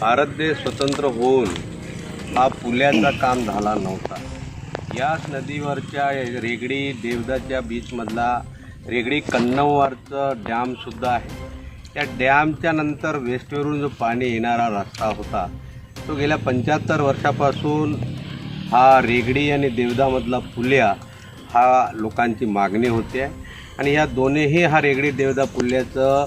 भारत देश स्वतंत्र होऊन हा पुल्याचा काम झाला नव्हता. याच नदीवरच्या रेगडी देवदाच्या बीचमधला रेगडी कन्नमवारचं डॅमसुद्धा आहे. त्या डॅमच्या नंतर वेस्टवरून जो पाणी येणारा रस्ता होता तो गेल्या पंच्याहत्तर वर्षापासून हा रेगडी आणि देवदामधला पुल्या हा लोकांची मागणी होते आणि या दोन्हीही हा रेगडी देवदा पुल्याचं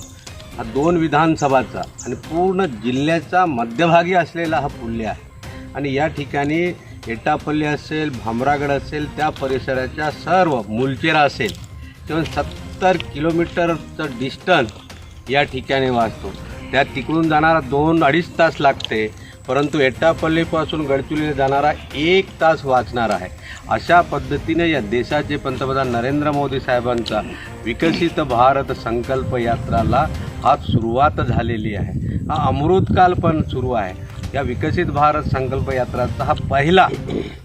हा दोन विधानसभाचा आणि पूर्ण जिल्ह्याचा मध्यभागी असलेला हा पुल्य आहे. आणि या ठिकाणी एटापल्ली असेल भामरागड असेल त्या परिसराच्या सर्व मुलचेरा असेल किंवा सत्तर किलोमीटरचं डिस्टन्स या ठिकाणी वाचतो त्या तिकडून जाणारा दोन अडीच तास लागते. परंतु एटापल्लीपासून गडचिरोलीला जाणारा एक तास वाचणार आहे. अशा पद्धतीने या देशाचे पंतप्रधान नरेंद्र मोदी साहेबांचा विकसित भारत संकल्प यात्राला आज सुरुवात झालेली आहे. हा अमृतकाल पण सुरू आहे. या विकसित भारत संकल्प यात्राचा हा पहिला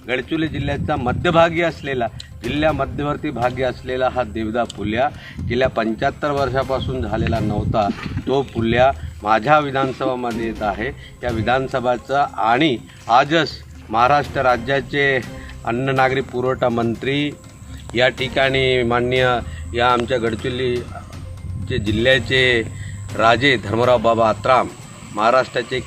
गडचिरोली जिल्ह्याचा मध्यभागी असलेला जिल्ह्या मध्यवर्ती भागी असलेला हा देवदा पुल्या. गेल्या पंच्याहत्तर वर्षापासून झालेला नव्हता तो पुल्या. माझ्या विधानसभामध्ये येत आहे. या विधानसभाचं आणि आजच महाराष्ट्र राज्याचे अन्न नागरी पुरवठा मंत्री या ठिकाणी माननीय या आमच्या गडचिरोलीचे जिल्ह्याचे राजे धर्मराव बाबा आत्राम महाराष्ट्राचे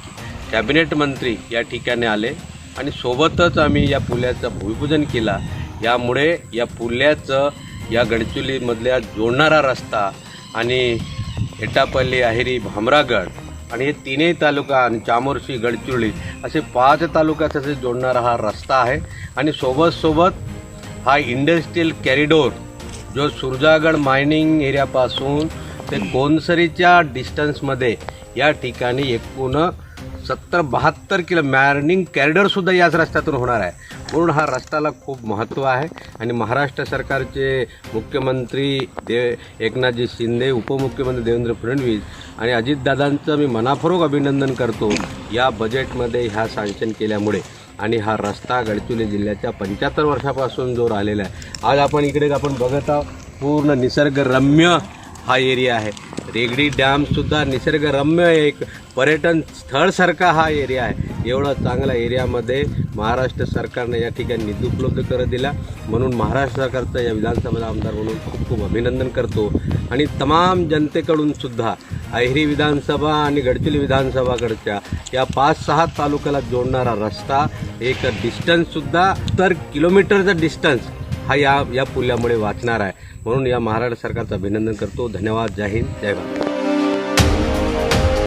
कॅबिनेट मंत्री या ठिकाणी आले. आणि सोबतच आम्ही या पुल्याचं भूमिपूजन केला. यामुळे या पुल्याचं या गडचिरोलीमधल्या जोडणारा रस्ता आणि एटापल्ली अहेरी भामरागड आणि हे तिन्ही तालुका आणि चामोर्शी गडचिरोली असे पाच तालुक्याचे जोडणारा हा रस्ता आहे. आणि सोबत सोबत हा इंडस्ट्रीयल कॅरिडोर जो सुरजागड मायनिंग एरियापासून ते कोनसरीच्या डिस्टन्समध्ये या ठिकाणी एकूण सत्तर बहात्तर किलो मॅर्निंग कॅरिडरसुद्धा याच रस्त्यातून होणार आहे. म्हणून हा रस्त्याला खूप महत्त्व आहे. आणि महाराष्ट्र सरकारचे मुख्यमंत्री दे एकनाथजी शिंदे उपमुख्यमंत्री देवेंद्र फडणवीस आणि अजितदादांचं मी मनापूर्वक अभिनंदन करतो या बजेटमध्ये ह्या सँक्शन केल्यामुळे. आणि हा रस्ता गडचिरोली जिल्ह्याच्या पंच्याहत्तर वर्षापासून जो राहिलेला आहे. आज आपण इकडे आपण बघत आहोत पूर्ण निसर्गरम्य हा एरिया आहे. रेगडी डॅमसुद्धा निसर्गरम्य एक पर्यटन स्थळसारखा हा एरिया आहे. एवढा चांगला एरियामध्ये महाराष्ट्र सरकारने या ठिकाणी निधी उपलब्ध करत दिला. म्हणून महाराष्ट्र सरकारचं या विधानसभेचा आमदार म्हणून खूप खूप अभिनंदन करतो. आणि तमाम जनतेकडून सुद्धा अहिरी विधानसभा आणि गडचिरोली विधानसभाकडच्या या पाच सहा तालुक्याला जोडणारा रस्ता एक डिस्टन्ससुद्धा तर किलोमीटरचा डिस्टन्स हा या या पुलामुळे वाचणार आहे. म्हणून या महाराष्ट्र सरकारचं अभिनंदन करतो. धन्यवाद. जय हिंद. जय भारत.